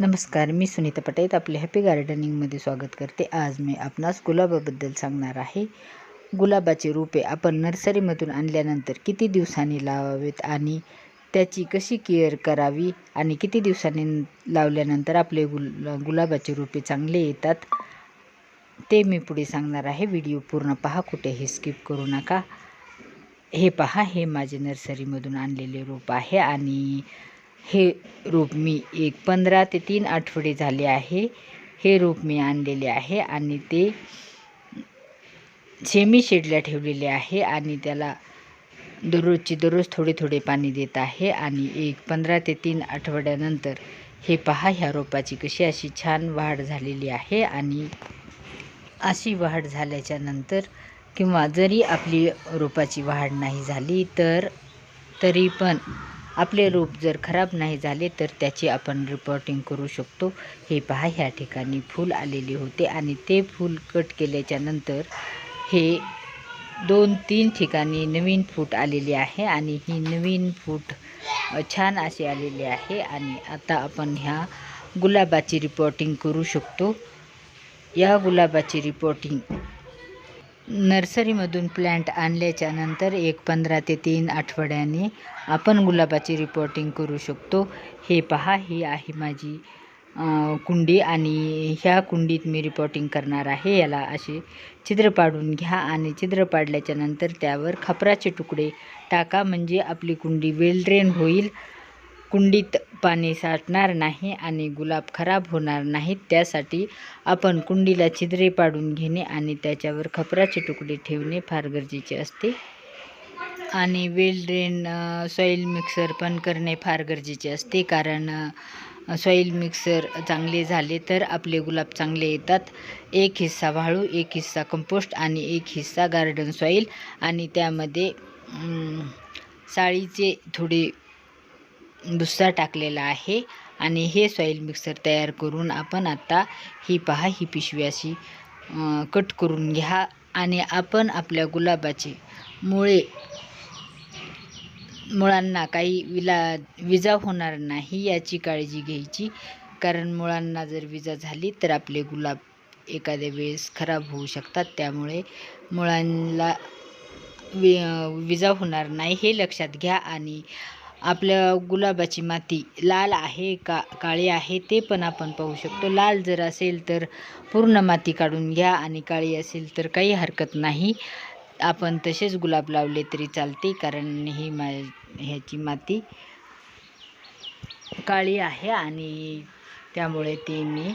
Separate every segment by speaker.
Speaker 1: नमस्कार मी सुनीता पटेत आपले हॅपी गार्डनिंगमध्ये स्वागत करते. आज मी आपणास गुलाबाबद्दल सांगणार आहे. गुलाबाची रोपे आपण नर्सरीमधून आणल्यानंतर किती दिवसांनी लावावेत आणि त्याची कशी केअर करावी आणि किती दिवसांनी लावल्यानंतर आपले गुल गुलाबाचे रोपे चांगले येतात ते मी पुढे सांगणार आहे. व्हिडिओ पूर्ण पहा कुठेही स्किप करू नका. हे पहा हे माझे नर्सरीमधून आणलेले रोप आहे आणि हे रोप मी एक पंधरा ते तीन आठवडे झाले आहे. हे रोप मी आणलेले आहे आणि ते सेमी शेडला ठेवलेले आहे आणि त्याला दररोजची दररोज थोडे थोडे पाणी देत आहे आणि एक पंधरा ते तीन आठवड्यानंतर हे पहा ह्या रोपाची कशी अशी छान वाढ झालेली आहे आणि अशी वाढ झाल्याच्यानंतर किंवा जरी आपली रोपाची वाढ नाही झाली तर तरी पण आपले रोप जर खराब नाही झाले तर त्याची आपण रिपोर्टिंग करू शकतो. हे पहा ह्या ठिकाणी फूल आलेले होते आणि ते फूल कट केल्याच्यानंतर हे दोन तीन ठिकाणी नवीन फूट आलेली आहे आणि ही नवीन फूट छान असे आलेली आहे आणि आता आपण ह्या गुलाबाची रिपोर्टिंग करू शकतो. या गुलाबाची रिपोर्टिंग नर्सरीमधून प्लॅन्ट आणल्याच्या नंतर एक पंधरा ते तीन आठवड्याने आपण गुलाबाची रिपोर्टिंग करू शकतो. हे पहा ही आहे माझी कुंडी आणि ह्या कुंडीत मी रिपोर्टिंग करणार आहे. याला असे छिद्र पाडून घ्या आणि छिद्र पाडल्याच्या नंतर त्यावर खपराचे तुकडे टाका. म्हणजे आपली कुंडी वेल ड्रेन होईल. कुंडीत पाणी साठणार नाही आणि गुलाब खराब होणार नाहीत त्यासाठी आपण कुंडीला छिद्रे पाडून घेणे आणि त्याच्यावर खपराचे तुकडे ठेवणे फार गरजेचे असते. आणि वेल ड्रेन सॉईल मिक्सर पण करणे फार गरजेचे असते कारण सॉईल मिक्सर चांगले झाले तर आपले गुलाब चांगले येतात. एक हिस्सा वाळू एक हिस्सा कंपोस्ट आणि एक हिस्सा गार्डन सॉईल आणि त्यामध्ये साळीचे थोडे भुस्सा टाकलेला आहे. आणि हे सॉईल मिक्सर तयार करून आपण आता ही पहा ही पिशवी अशी कट करून घ्या. आणि आपण आपल्या गुलाबाचे मुळे मुळांना काही विला विजा होणार नाही याची काळजी घ्यायची. कारण मुळांना जर विजा झाली तर आपले गुलाब एखाद्या वेळेस खराब होऊ शकतात. त्यामुळे मुळांना वि विजा होणार नाही हे लक्षात घ्या. आणि आपल्या गुलाबाची माती लाल आहे का काळी आहे ते पण आपण पाहू शकतो. लाल जर असेल तर पूर्ण माती काढून घ्या आणि काळी असेल तर काही हरकत नाही. आपण तसेच गुलाब लावले तरी चालते कारण ही मा ह्याची माती काळी आहे आणि त्यामुळे ते मी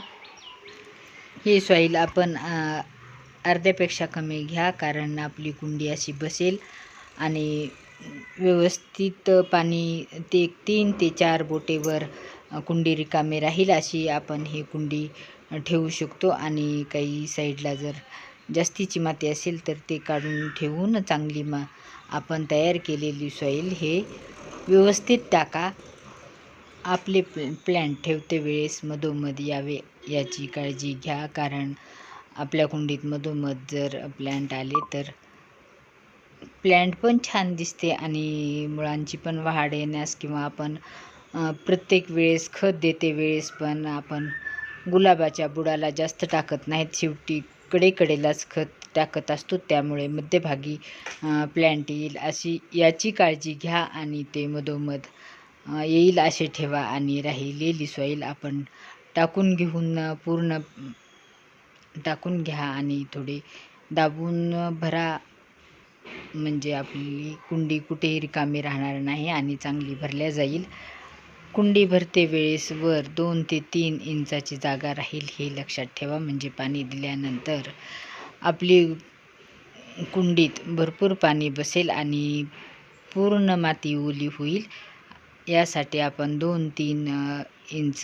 Speaker 1: ही सॉईल आपण अर्ध्यापेक्षा कमी घ्या कारण आपली कुंडी अशी बसेल आणि व्यवस्थित पाणी ते तीन ते चार बोटेवर कुंडी रिकामी राहील अशी आपण ही कुंडी ठेवू शकतो. आणि काही साईडला जर जास्तीची माती असेल तर ते काढून ठेवून चांगली मा आपण तयार केलेली सॉईल हे व्यवस्थित टाका. आपले प्ल प्लॅन्ट ठेवते वेळेस मधोमध यावे याची काळजी घ्या. कारण आपल्या कुंडीत मधोमध जर प्लॅन्ट आले तर प्लॅन्ट पण छान दिसते आणि मुळांची पण वाढ येण्यास किंवा आपण प्रत्येक वेळेस खत देते वेळेस पण आपण गुलाबाच्या बुडाला जास्त टाकत नाहीत. शेवटी कडेकडेलाच खत टाकत असतो. त्यामुळे मध्यभागी प्लॅन्ट येईल अशी याची काळजी घ्या आणि ते मधोमध येईल असे ठेवा आणि राहिलेली सॉईल आपण टाकून घेऊन पूर्ण टाकून घ्या आणि थोडे दाबून भरा म्हणजे आपली कुंडी कुठेही रिकामी राहणार नाही आणि चांगली भरल्या जाईल. कुंडी भरते वेळेस वर दोन ते तीन इंचाची जागा राहील हे लक्षात ठेवा. म्हणजे पाणी दिल्यानंतर आपली कुंडीत भरपूर पाणी बसेल आणि पूर्ण माती ओली होईल. यासाठी आपण दोन तीन इंच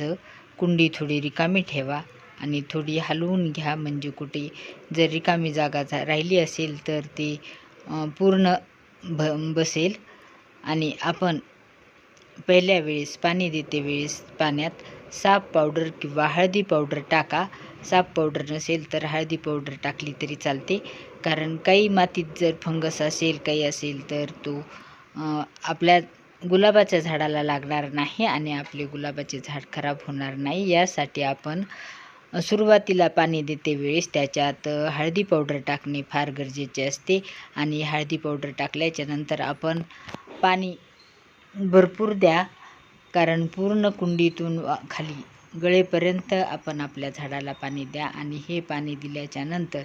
Speaker 1: कुंडी थोडी रिकामी ठेवा आणि थोडी हलवून घ्या. म्हणजे कुठे जर रिकामी जागा राहिली असेल तर ते पूर्ण भ बसेल. आणि आपण पहिल्या वेळेस पाणी देते वेळेस पाण्यात साप पावडर किंवा हळदी पावडर टाका. साप पावडर नसेल तर हळदी पावडर टाकली तरी चालते. कारण काही मातीत जर फंगस असेल काही असेल तर तो आपल्या गुलाबाच्या झाडाला लागणार नाही आणि आपले गुलाबाचे झाड खराब होणार नाही. यासाठी आपण सुरुवातीला पाणी देते वेळेस. त्याच्यात हळदी पावडर टाकणे फार गरजेचे असते. आणि हळदी पावडर टाकल्याच्या नंतर आपण पाणी भरपूर द्या. कारण पूर्ण कुंडीतून वा- खाली गळेपर्यंत आपण आपल्या झाडाला पाणी द्या. आणि हे पाणी दिल्याच्या नंतर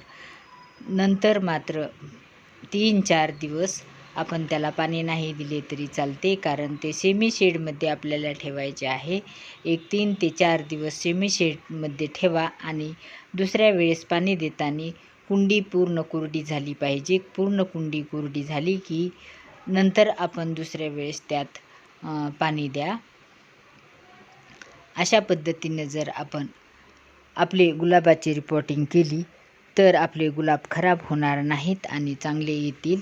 Speaker 1: नंतर मात्र तीन चार दिवस आपण त्याला पाणी नाही दिले तरी चालते कारण ते सेमी शेडमध्ये आपल्याला ठेवायचे आहे. एक तीन ते चार दिवस सेमी शेडमध्ये ठेवा आणि दुसऱ्या वेळेस पाणी देताना कुंडी पूर्ण कोरडी झाली पाहिजे. पूर्ण कुंडी कोरडी झाली की नंतर आपण दुसऱ्या वेळेस त्यात पाणी द्या. अशा पद्धतीने जर आपण आपले गुलाबाची रिपोर्टिंग केली तर आपले गुलाब खराब होणार नाहीत आणि चांगले येतील.